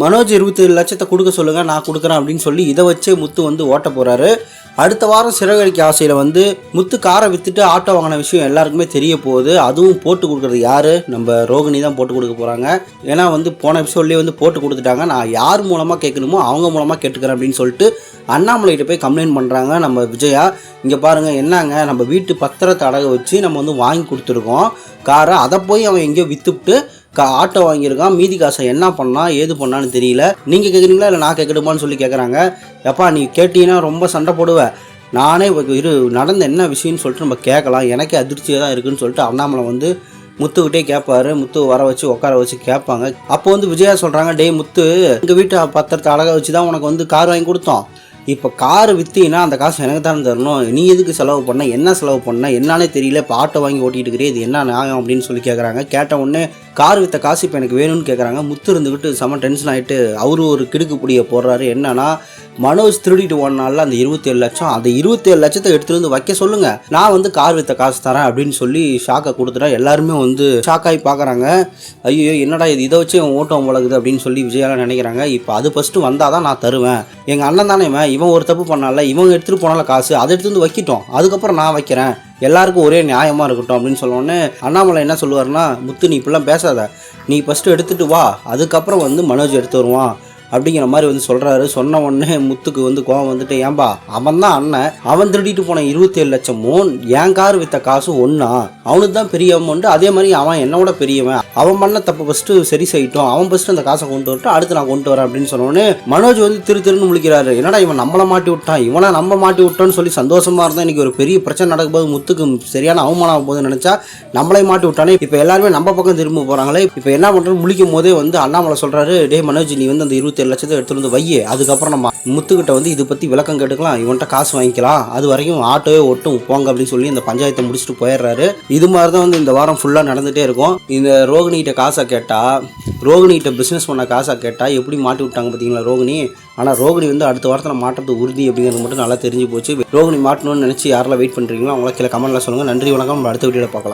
மனோஜ் இருபத்தேழு லட்சத்தை கொடுக்க சொல்லுங்கள் நான் கொடுக்குறேன் அப்படின்னு சொல்லி இதை வச்சே முத்து வந்து ஓட்ட போகிறாரு அடுத்த வாரம் சிறகடிக்க ஆசையில் வந்து முத்து காரை விற்றுட்டு ஆட்டோ வாங்கின விஷயம் எல்லாருக்குமே தெரிய போகுது. அதுவும் போட்டு கொடுக்குறது யார்? நம்ம ரோகிணி தான் போட்டு கொடுக்க போகிறாங்க ஏன்னா வந்து போன எபிசோட்லேயே வந்து போட்டு கொடுத்துட்டாங்க. நான் யார் மூலமாக கேட்கணுமோ அவங்க மூலமாக கேட்டுக்கிறேன் அப்படின்னு சொல்லிட்டு அண்ணாமலைகிட்ட போய் கம்ப்ளைண்ட் பண்ணுறாங்க நம்ம விஜயா. இங்கே பாருங்கள் என்னங்க? நம்ம வீட்டு பத்திரத்தை அடக வச்சு நம்ம வந்து வாங்கி கொடுத்துருக்கோம். காரை அதை போய் அவன் எங்கேயோ விற்றுவிட்டு ஆட்டோ வாங்கியிருக்கான் மீதி காசை என்ன பண்ணா ஏது பண்ணான்னு தெரியல. நீங்கள் கேட்குறீங்களா இல்லை நான் கேட்கணுமான்னு சொல்லி கேட்குறாங்க எப்பா நீ கேட்டீங்கன்னா ரொம்ப சண்டை போடுவ. நானே இரு நடந்த என்ன விஷயம்னு சொல்லிட்டு நம்ம கேட்கலாம். எனக்கே அதிர்ச்சியாக தான் இருக்குன்னு சொல்லிட்டு அண்ணாமலை வந்து முத்துக்கிட்டே கேட்பாரு. முத்து வர வச்சு உட்கார வச்சு கேட்பாங்க. அப்போ வந்து விஜயா சொல்கிறாங்க டேய் முத்து எங்கள் வீட்டு பத்திரத்தை அழகாக வச்சு தான் உனக்கு வந்து கார் வாங்கி கொடுத்தோம். இப்போ கார் விற்றீங்கன்னா அந்த காசு எனக்கு தானே தரணும். நீ எதுக்கு செலவு பண்ண? என்ன செலவு பண்ண? என்னன்னே தெரியல. இப்போ ஆட்டோ வாங்கி ஓட்டிகிட்டு இருக்கிறே இது என்ன நியாயம்? அப்படின்னு சொல்லி கேட்குறாங்க கேட்ட உடனே கார் வித்த காசு இப்போ எனக்கு வேணும்னு கேட்குறாங்க முத்து இருந்துக்கிட்டு செம டென்ஷன் ஆகிட்டு அவரு ஒரு கிடுக்கு புடிய போடுறாரு. என்னன்னா மனோஜ் திருடிட்டு ஓடினால அந்த இருபத்தேழு லட்சம் அந்த இருபத்தேழு லட்சத்தை எடுத்துட்டு வந்து வைக்க சொல்லுங்க. நான் வந்து கார் வித்த காசு தரேன் அப்படின்னு சொல்லி ஷாக்கை கொடுத்துட்டா எல்லாருமே வந்து ஷாக் ஆகி பார்க்குறாங்க ஐயோ என்னடா இது? இதை வச்சு இவன் ஓட்டம் வளகுது அப்படின்னு சொல்லி விஜயாலாம் நினைக்கிறாங்க. இப்போ அது ஃபஸ்ட்டு வந்தால் தான் நான் தருவேன். எங்கள் அண்ணன் தானே இவன்? இவன் ஒரு தப்பு பண்ணால இவங்க எடுத்துகிட்டு போனால காசு. அதை எடுத்து வந்து வைக்கிட்டோம். அதுக்கப்புறம் நான் வைக்கிறேன். எல்லாருக்கும் ஒரே நியாயமாக இருக்கட்டும் அப்படின்னு சொன்னோடனே அண்ணாமலை என்ன சொல்லுவாருன்னா முத்து நீ இப்படிலாம் பேசாத. நீ ஃபஸ்ட்டு எடுத்துகிட்டு வா. அதுக்கப்புறம் வந்து மனோஜ் எடுத்து வருவான். அப்படிங்கிற மாதிரி வந்து சொல்கிறாரு சொன்ன உடனே முத்துக்கு வந்து கோவம் வந்துட்டு ஏன்பா அவன் தான் அண்ணன். அவன் திருடிட்டு போன இருபத்தேழு லட்சமும் என் கார் வித்த காசு ஒன்றா அவனுக்கு தான் பெரிய அமௌண்ட் அதே மாதிரி அவன் என்னோட பெரியவன். அவன் பண்ண தப்பு ஃபஸ்ட்டு சரி செய்யட்டும். அவன் ஃபஸ்ட்டு அந்த காசை கொண்டு வரட்டும். அடுத்து நான் கொண்டு வரேன். அப்படின்னு சொன்னோடனே மனோஜ் வந்து திரு திருன்னு முழிக்கிறாரு. என்னடா இவன் நம்மளை மாட்டி விட்டான்? இவனை நம்ம மாட்டி விட்டோன்னு சொல்லி சந்தோஷமா இருந்தால் இன்னைக்கு ஒரு பெரிய பிரச்சனை நடக்கும்போது முத்துக்கு சரியான அவமானம் ஆகும் போது நினச்சா நம்மளே மாட்டி விட்டானே. இப்போ எல்லாருமே நம்ம பக்கம் திரும்ப போகிறாங்களே இப்போ என்ன பண்ணுறோம் முழிக்கும் போதே வந்து அண்ணாமலை சொல்கிறாரு டே மனோஜ் நீ வந்து அந்த இருபத்தேழு லட்சத்தை எடுத்துகிட்டு வந்து வையே. அதுக்கப்புறம் நம்ம முத்துக்கிட்ட வந்து இது பற்றி விளக்கம் கேட்டுக்கலாம். இவன்கிட்ட காசு வாங்கிக்கலாம். அது வரைக்கும் ஆட்டோவே ஒட்டும் போங்க அப்படின்னு சொல்லி இந்த பஞ்சாயத்தை முடிச்சுட்டு போயிடுறாரு. இது மாதிரி தான் வந்து இந்த வாரம் ஃபுல்லாக நடந்துகிட்டே இருக்கும். இந்த ரோகிணிகிட்ட காசை கேட்டால் ரோகிணிகிட்ட பிஸ்னஸ் பண்ண காசை கேட்டால் எப்படி மாட்டி விட்டாங்க பார்த்தீங்களா ரோகிணி? ஆனால் ரோகிணி வந்து அடுத்த வாரத்தில் மாட்டுறது உறுதி அப்படிங்கிறது மட்டும் நல்லா தெரிஞ்சு போச்சு. ரோகிணி மாட்டணும்னு நினச்சி யாரெல்லாம் வெயிட் பண்ணுறீங்களோ அவங்கள கீழே கமெண்ட்டில் சொல்லுங்கள் நன்றி வணக்கம். நம்ம அடுத்த வீடியோவில் பார்க்கலாம்.